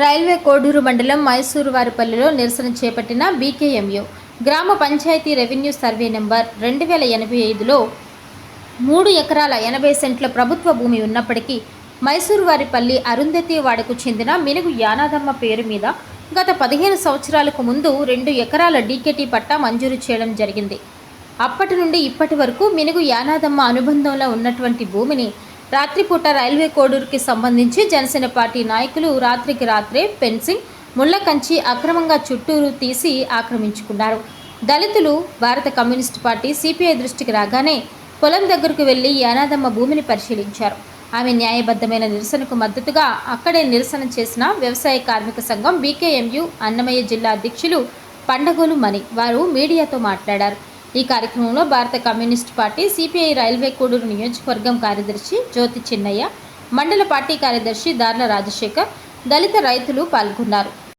Railway Koduru మండలం మైసూరు వారిపల్లిలో నిరసన చేపట్టిన బీకేఎంయు గ్రామ పంచాయతీ రెవెన్యూ సర్వే నెంబర్ రెండు వేల ఎనభై ఐదులో మూడు ఎకరాల ఎనభై సెంట్ల ప్రభుత్వ భూమి ఉన్నప్పటికీ మైసూరు వారిపల్లి అరుంధతి వాడకు చెందిన మినుగు యానాదమ్మ పేరు మీద గత పదిహేను సంవత్సరాలకు ముందు రెండు ఎకరాల డీకేటీ పట్టా మంజూరు చేయడం జరిగింది. అప్పటి నుండి ఇప్పటి వరకు మినుగు యానాదమ్మ అనుబంధంలో ఉన్నటువంటి భూమిని రాత్రిపూట రైల్వే కోడూరుకి సంబంధించి జనసేన పార్టీ నాయకులు రాత్రికి రాత్రే ఫెన్సింగ్ ముళ్ళ కంచి అక్రమంగా చుట్టూరు తీసి ఆక్రమించుకున్నారు. దళితులు భారత కమ్యూనిస్టు పార్టీ సిపిఐ దృష్టికి రాగానే పొలం దగ్గరకు వెళ్ళి యానాదమ్మ భూమిని పరిశీలించారు. ఆమె న్యాయబద్ధమైన నిరసనకు మద్దతుగా అక్కడే నిరసన చేసిన వ్యవసాయ కార్మిక సంఘం బీకేఎంయు అన్నమయ్య జిల్లా అధ్యక్షులు పండగోలు మణి వారు మీడియాతో మాట్లాడారు. ఈ కార్యక్రమంలో భారత communist party CPI railway Koduru నియోజకవర్గం కార్యదర్శి జ్యోతి చిన్నయ్య మండల పార్టీ కార్యదర్శి దార్ల రాజశేఖర్ దళిత రైతులు పాల్గొన్నారు.